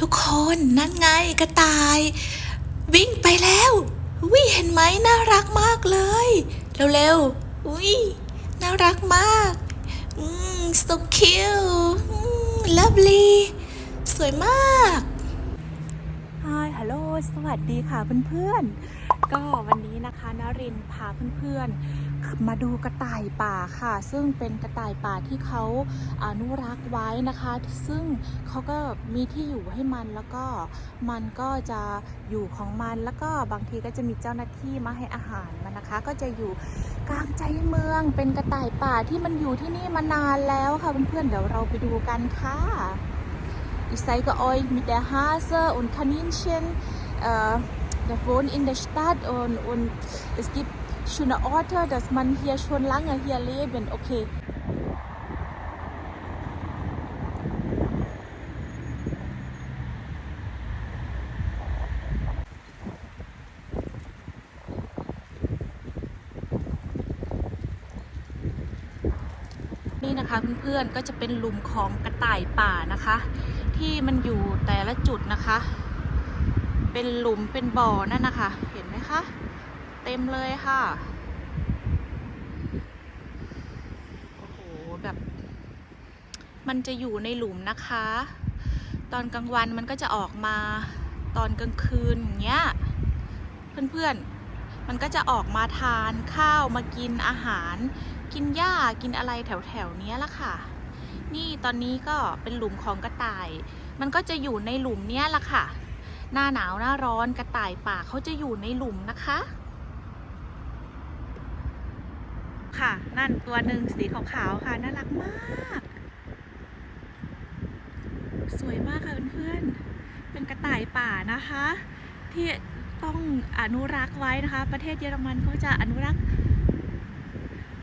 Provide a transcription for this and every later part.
ทุกคนนั่นไงกระต่าย วิ่งไปแล้ววิเห็นไหมน่ารักมากเลย เร็วๆอุ้ยน่ารักมากอืม so cute อืม lovely สวยมากฮายฮัลโหลสวัสดีค่ะเพื่อนๆ ก็วันนี้นะคะนรินพาเพื่อนๆ มาดูกระต่ายป่าค่ะ ซึ่งเป็นกระต่ายป่าที่เขาอนุรักษ์ไว้นะคะ ซึ่งเขาก็มีที่อยู่ให้มันแล้วก็มันก็จะอยู่ของมันแล้วก็บางทีก็จะมีเจ้าหน้าที่มาให้อาหารมันนะคะ ก็จะอยู่กลางใจเมืองเป็นกระต่ายป่าที่มันอยู่ที่นี่มานานแล้วค่ะเพื่อนๆเดี๋ยวเราไปดูกันค่ะ Ich zeige euch mit der Hase und Kaninchen. Äh, das wohnt in der Stadt und, und es gibt schöne Orte, dass man hier schon lange hier leben. Okay. นี่นะคะเพื่อนๆก็จะเป็นหลุมของกระต่ายป่านะคะ ที่มันอยู่แต่ละจุดนะคะ เป็นหลุมเป็นบ่อนั่นนะคะ เห็นไหมคะ มเลยค่ะ โอ้โห แบบ มันจะอยู่ในหลุมนะคะ ตอนกลางวันมันก็จะออกมาตอนกลางคืนอย่างเงี้ย เพื่อนๆ มันก็จะออกมาทานข้าวมากินอาหาร กินหญ้ากินอะไรแถวๆ เนี้ยละค่ะ นี่ตอนนี้ก็เป็นหลุมของกระต่าย มันก็จะอยู่ในหลุมเนี้ยละค่ะหน้าหนาวหน้าร้อนกระต่ายป่าเขาจะอยู่ในหลุมนะคะ ค่ะ นั่นตัวหนึ่งสีขาวๆค่ะ น่ารักมาก สวยมากค่ะเพื่อนๆ เป็นกระต่ายป่านะคะ ที่ต้องอนุรักษ์ไว้นะคะ ประเทศเยอรมันเขาจะอนุรักษ์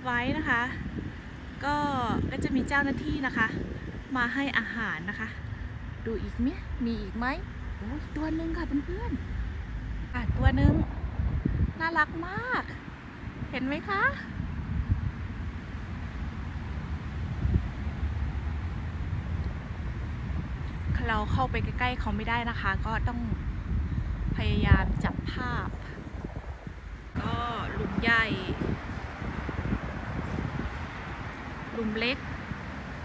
ไว้นะคะ ก็ก็จะมีเจ้าหน้าที่นะคะ มาให้อาหารนะคะ ดูอีกไหมมีอีกไหมโอ้ยตัวหนึ่งค่ะเพื่อนๆอะตัวหนึ่งน่ารักมาก เห็นไหมคะ เราเข้าไปใกล้ๆเขาไม่ได้นะคะ ก็ต้องพยายามจับภาพ ก็หลุมใหญ่หลุมเล็ก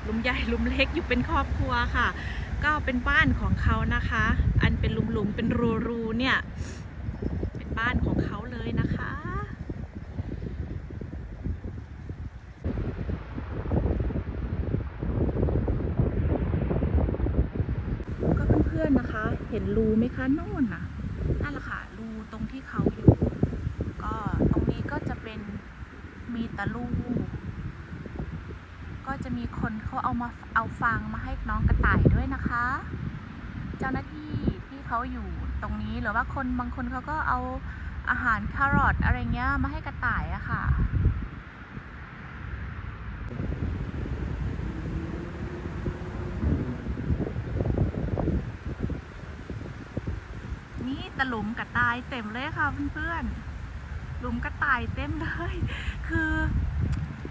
หลุมใหญ่หลุมเล็กอยู่เป็นครอบครัวค่ะ ก็เป็นบ้านของเขานะคะ อันเป็นหลุมๆเป็นรูๆเนี่ย เป็นบ้านของเขาเลยนะคะ ก็เพื่อนๆ นะคะ เห็น รูไหมคะโน่นน่ะนั่นแหละค่ะรูตรงที่เขาอยู่ ก็ตรงนี้ก็จะเป็นมีตะลูก็จะมีคนเขาเอามาเอาฟางมาให้น้องกระต่ายด้วยนะคะ เจ้าหน้าที่ที่เขาอยู่ตรงนี้หรือว่าคนบางคนเขาก็เอาอาหารแครอทอะไรเงี้ยมาให้กระต่ายอะค่ะ นี่หลุมกระต่ายเต็มเลยค่ะเพื่อนๆหลุมกระต่ายเต็มเลย คือ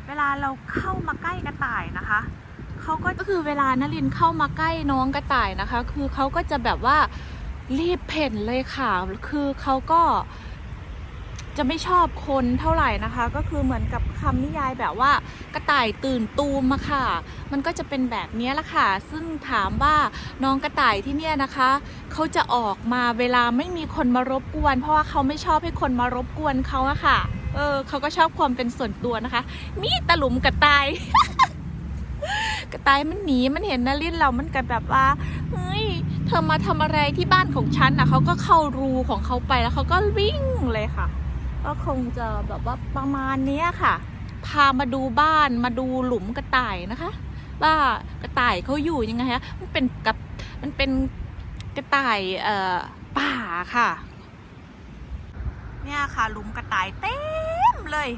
เวลาเราเข้ามาใกล้กระต่ายนะคะเขาก็ก็คือเวลานลินเข้ามาใกล้น้องกระต่ายนะคะ คือเขาก็จะแบบว่ารีบเพ่นเลยค่ะ คือเขาก็ จะไม่ชอบคนเท่าไหร่นะคะ ก็คือเหมือนกับคำนิยายแบบว่ากระต่ายตื่นตูมอะค่ะ มันก็จะเป็นแบบนี้ละค่ะ ซึ่งถามว่าน้องกระต่ายที่เนี่ยนะคะเขาจะออกมาเวลาไม่มีคนมารบกวน เพราะว่าเขาไม่ชอบให้คนมารบกวนเขาอะค่ะ เออเขาก็ชอบความเป็นส่วนตัวนะคะ มีตะลุมกระต่ายกระต่ายมันหนีมันเห็นนารินเรามันก็แบบว่าเฮ้ยเธอมาทำอะไรที่บ้านของฉันนะเขาก็เข้ารูของเขาไปแล้วเขาก็วิ่งเลยค่ะ ก็คงจะแบบว่าประมาณนี้ค่ะ พามาดูบ้านมาดูหลุมกระต่ายนะคะ ว่ากระต่ายเขาอยู่ยังไงฮะมันเป็นกับมันเป็นกระต่ายเอ่อป่าค่ะ เนี่ยค่ะหลุมกระต่ายเต็มเลย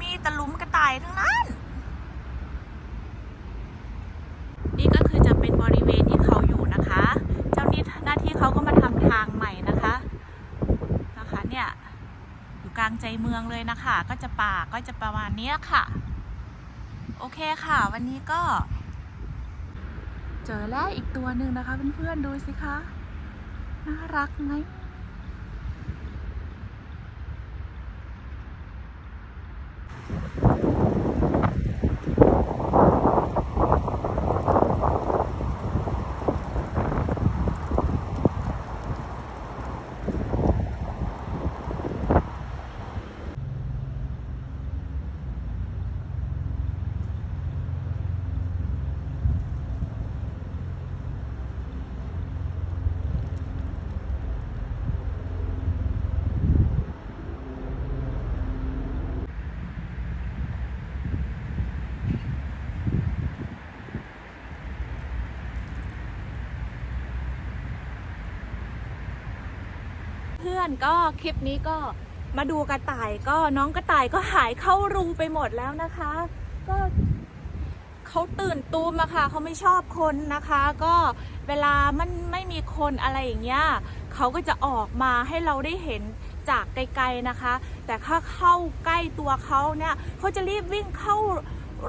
มีแต่หลุมกระต่ายทั้งนั้นนี่ก็คือจะเป็นบริเวณที่เขาอยู่นะคะ เจ้านี่หน้าที่เขาก็มาทำทางใหม่นะคะ นะคะเนี่ย อยู่กลางใจเมืองเลยนะคะ ก็จะป่าก็จะประมาณนี้ค่ะ โอเคค่ะ วันนี้ก็ เจอแล้วอีกตัวหนึ่งนะคะเพื่อนๆดูสิคะ น่ารักไหม เพื่อนก็คลิปนี้ก็มาดูกระต่ายก็น้องกระต่ายก็หายเข้ารูไปหมดแล้วนะคะ ก็เขาตื่นตูมอะค่ะเขาไม่ชอบคนนะคะ ก็เวลามันไม่มีคนอะไรอย่างเงี้ยเขาก็จะออกมาให้เราได้เห็นจากไกลๆนะคะ แต่ถ้าเข้าใกล้ตัวเขาเนี่ยเขาจะรีบวิ่งเข้า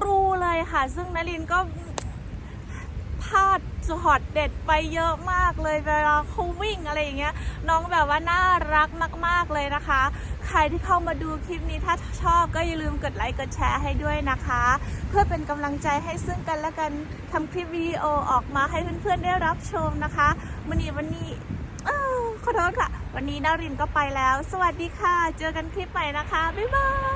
รูเลยค่ะ ซึ่งนลินก็พลาด ช็อตเด็ดไปเยอะมากเลยเวลาเขาวิ่งอะไรอย่างเงี้ยน้องแบบว่าน่ารักมาก ๆเลยนะคะ ใครที่เข้ามาดูคลิปนี้ถ้าชอบก็อย่าลืมกดไลค์กดแชร์ให้ด้วยนะคะ เพื่อเป็นกำลังใจให้ซึ่งกันและกันทำคลิปวิดีโอออกมาให้เพื่อนๆได้รับชมนะคะวันนี้วันนี้ขอโทษค่ะ วันนี้นารินก็ไปแล้ว สวัสดีค่ะ เจอกันคลิปใหม่นะคะ บ๊ายบาย